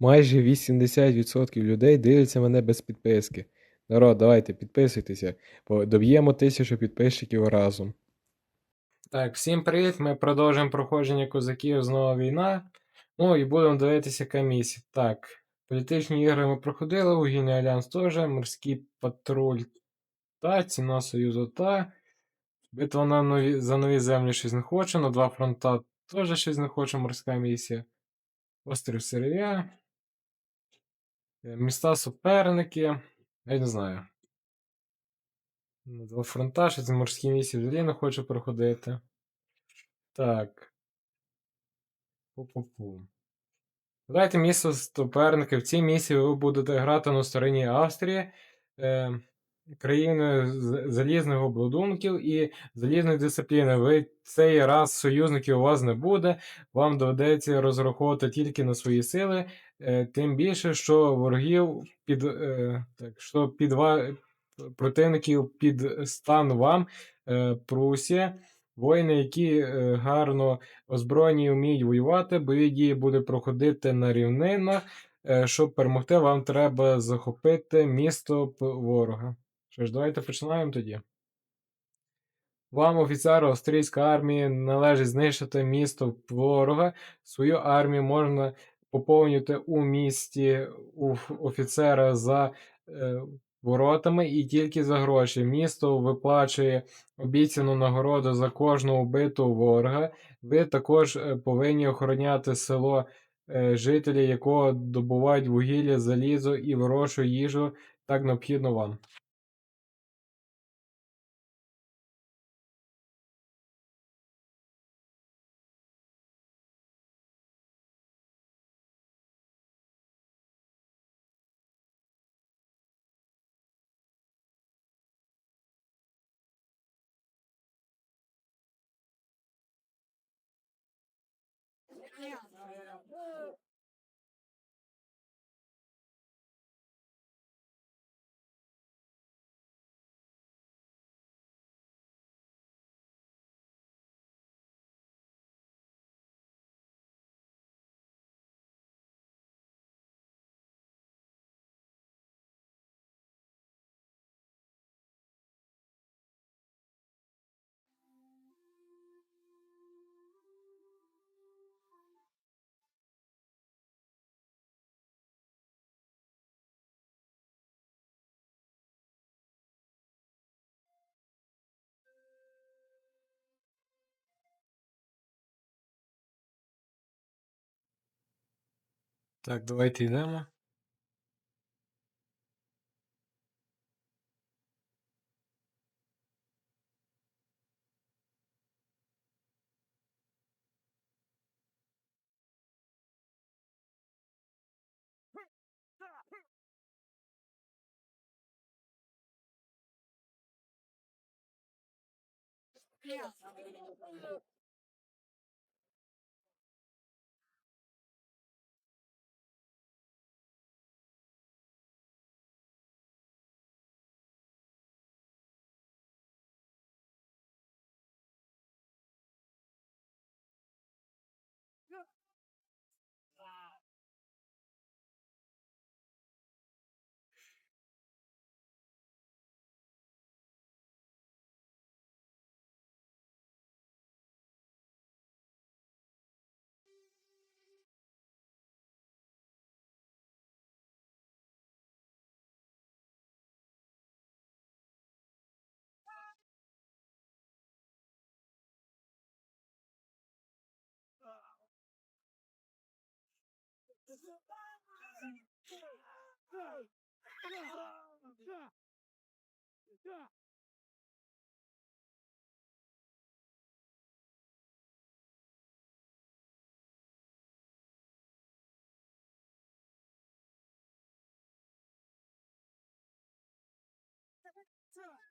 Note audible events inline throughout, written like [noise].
Майже 80% людей дивляться мене без підписки. Народ, давайте підписуйтеся, бо доб'ємо тисячу підписчиків разом. Так, всім привіт! Ми продовжуємо проходження козаків знову війна. Ну і будемо дивитися яка місія. Так, політичні ігри ми проходили, вугільний альянс теж, морський патруль та, ціна Союзу та. Битва на нові, за нові землі щось не хоче, на два фронта теж щось не хоче, морська місія. Острів Сирія. Е, Міста суперники. Я не знаю. На два фронта, щось морські місії взагалі не хочу проходити. Так. Пу-пу-пу. Давайте місто суперники. В цій місії ви будете грати на стороні Австрії, е, країни залізних обладунків і залізної дисципліни. Ви цей раз союзників у вас не буде, вам доведеться розраховувати тільки на свої сили, тим більше, що ворогів під, е, так, що під противників під стан вам е, Прусія. Воїни, які е, гарно озброєні вміють воювати, бойові дії будуть проходити на рівнинах. Е, Щоб перемогти, вам треба захопити місто ворога. Що ж, давайте починаємо тоді. Вам, офіцеру австрійської армії, належить знищити місто ворога. Свою армію можна поповнювати у місті у офіцера за е, воротами і тільки за гроші. Місто виплачує обіцяну нагороду за кожного вбитого ворога. Ви також е, повинні охороняти село, е, жителі якого добувають вугілля, залізо і вирощують їжу, так необхідно вам. Yeah. Так, давайте йдемо. 是是是是是是。这这。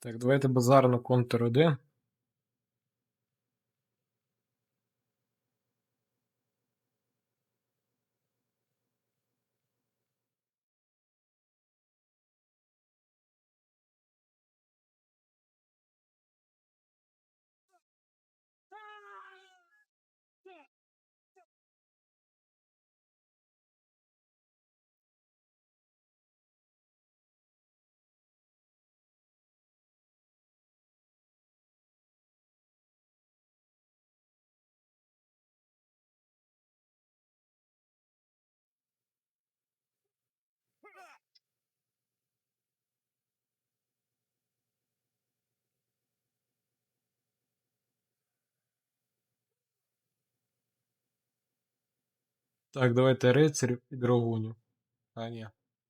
Так, давайте базар на контур 1. Так, давайте рицарів і драгунів. А, ні.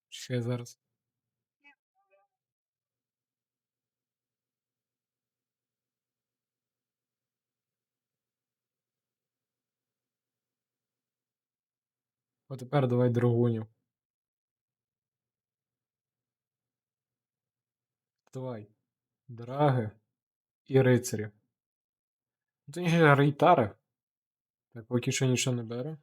Ще зараз. А тепер давай драгунів. Давай. Драги і рицарі. Ну, то ще рейтари. Так, поки що нічого не бере.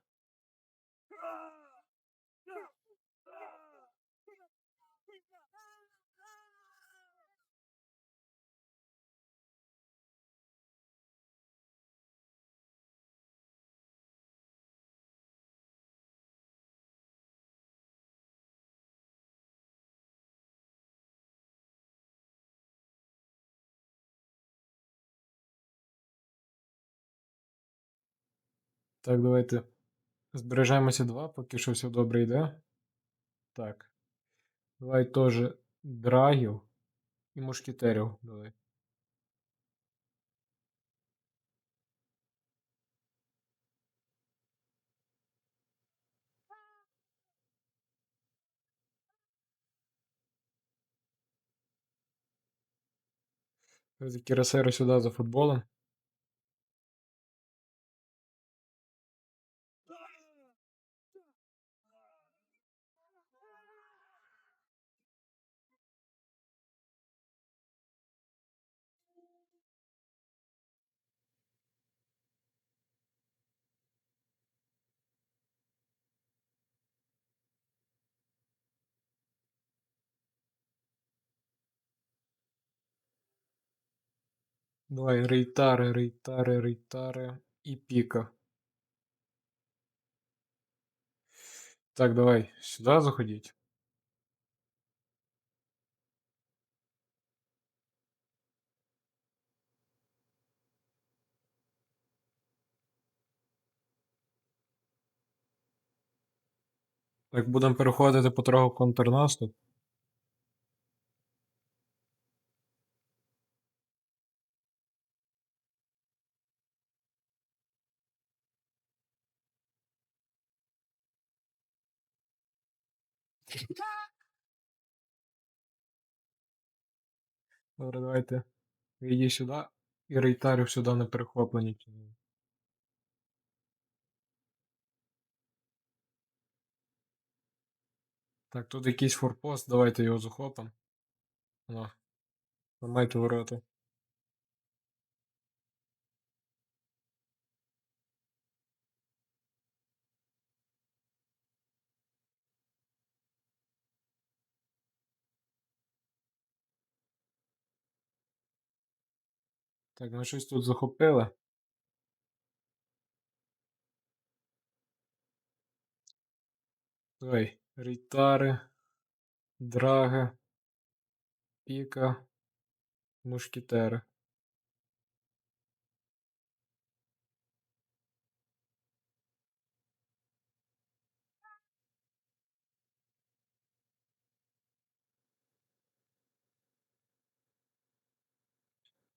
Так, давайте збережемося два, поки що все добре йде. Так. Давай теж драгів і мушкетерів. Давай. Давайте сюди за футболом. Давай рейтари, рейтари, рейтари і піка. Так, давай сюди заходіть. Так, будемо переходити потроху в контрнаступ. [laughs] Добре, давайте. Йди сюди. І рейтарів сюди не перехоплені. Так, тут якийсь форпост, давайте його захопимо. Ламайте ворота. Так, ми щось тут захопили. Ой, рейтари, драги, піка, мушкетери.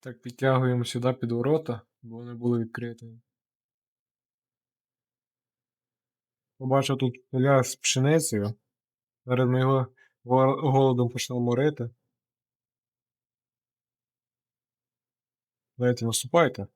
Так, підтягуємо сюди під ворота, бо вони були відкриті. Побачив тут поля з пшеницею. Зараз ми його голодом почнемо морити. Давайте наступайте.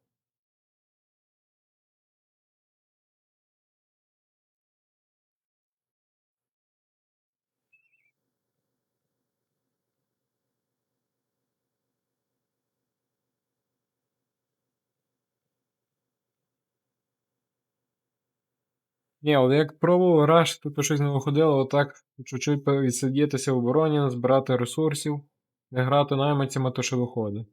Ні, але як пробував раш, тут щось не виходило, отак чуть-чуть відсидітися в обороні, збирати ресурсів, не грати наймицями, то що виходить.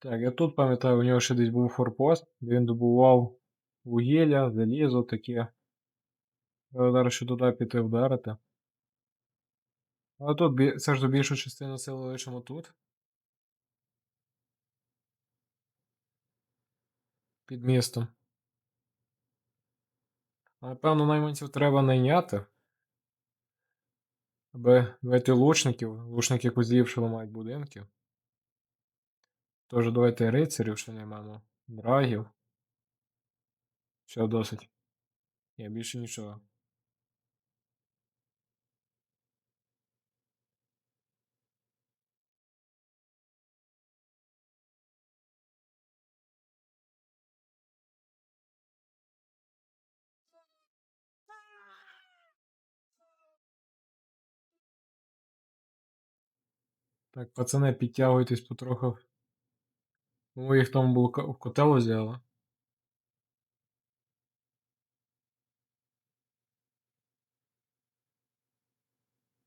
Так, я тут пам'ятаю, у нього ще десь був форпост, він добував вугілля, залізо таке. Зараз ще туди піти вдарити. А тут все ж до більшу частину сили лишимо тут. Під містом. Напевно, найманців треба найняти. Аби знайти лучників, лучники козлів, що будинки. Тож давайте рицарів ще наймемо. Драгів. Все досить. Ні, більше нічого. Так, пацани, підтягуйтесь потроху. Ви їх там було в котел взяли.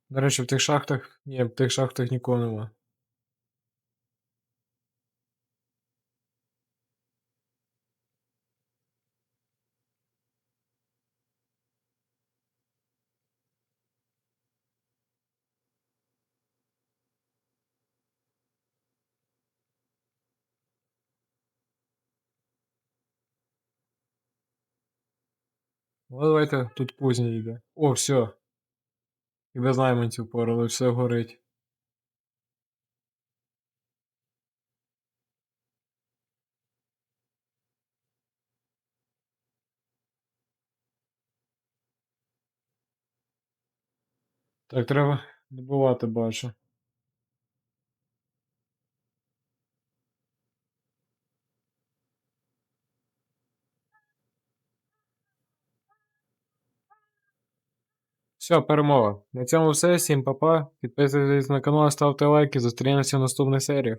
До речі, в тих шахтах. Ні, в тих шахтах нікого нема. Ну, давайте тут кузня йде. О, все. І без найманців порали, все горить. Так, треба добувати, бачу. Все, перемога. На цьому все. Всім па-па. Підписуйтесь на канал, ставте лайки. Зустрінемося в наступних серіях.